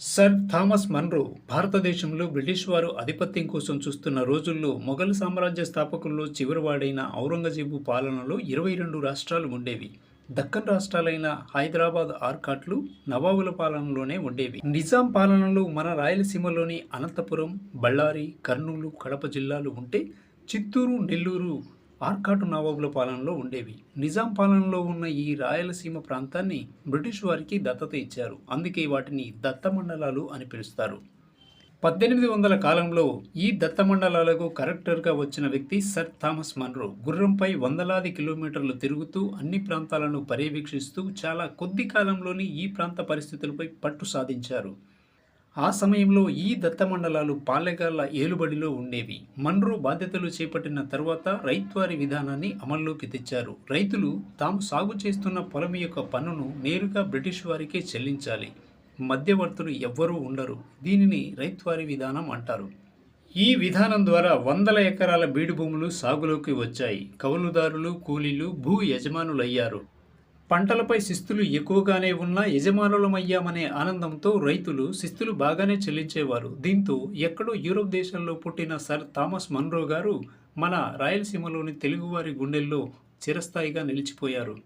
Sir Thomas Munro భారతదేశంలో British వారు ఆధిపత్యం కోసం చూస్తున్న రోజుల్లో మొఘల్ సామ్రాజ్య స్థాపకుల్లో చివరివాడైన ఔరంగజేబు పాలనలో ఇరవై రెండు రాష్ట్రాలు ఉండేవి. దక్కన్ రాష్ట్రాలైన హైదరాబాద్ ఆర్కాట్లు నవాబుల పాలనలోనే ఉండేవి. నిజాం పాలనలో మన రాయలసీమలోని అనంతపురం బళ్ళారి కర్నూలు కడప జిల్లాలు ఉంటే చిత్తూరు నెల్లూరు ఆర్కాటు నవాబుల పాలనలో ఉండేవి. నిజాం పాలనలో ఉన్న ఈ రాయలసీమ ప్రాంతాన్ని బ్రిటిష్ వారికి దత్తత ఇచ్చారు. అందుకే వాటిని దత్త మండలాలు అని పిలుస్తారు. పద్దెనిమిది వందల కాలంలో ఈ దత్త మండలాలకు కరెక్టర్గా వచ్చిన వ్యక్తి సర్ థామస్ మన్రో గుర్రంపై వందలాది కిలోమీటర్లు తిరుగుతూ అన్ని ప్రాంతాలను పర్యవేక్షిస్తూ చాలా కొద్ది కాలంలోనే ఈ ప్రాంత పరిస్థితులపై పట్టు సాధించారు. ఆ సమయంలో ఈ దత్త మండలాలు పాలెగాళ్ళ ఏలుబడిలో ఉండేవి. మన్రో బాధ్యతలు చేపట్టిన తర్వాత రైత్వారి విధానాన్ని అమల్లోకి తెచ్చారు. రైతులు తాము సాగు చేస్తున్న పొలం యొక్క పన్నును నేరుగా బ్రిటిష్ వారికే చెల్లించాలి. మధ్యవర్తులు ఎవ్వరూ ఉండరు. దీనిని రైత్వారి విధానం అంటారు. ఈ విధానం ద్వారా వందల ఎకరాల బీడు భూములు సాగులోకి వచ్చాయి. కౌలుదారులు కూలీలు భూ యజమానులయ్యారు. పంటలపై శిస్తులు ఎక్కువగానే ఉన్నా యజమానులమయ్యామనే ఆనందంతో రైతులు శిస్తులు బాగానే చెల్లించేవారు. దీంతో ఎక్కడో యూరోప్ దేశంలో పుట్టిన సర్ థామస్ మన్రో గారు మన రాయలసీమలోని తెలుగువారి గుండెల్లో చిరస్థాయిగా నిలిచిపోయారు.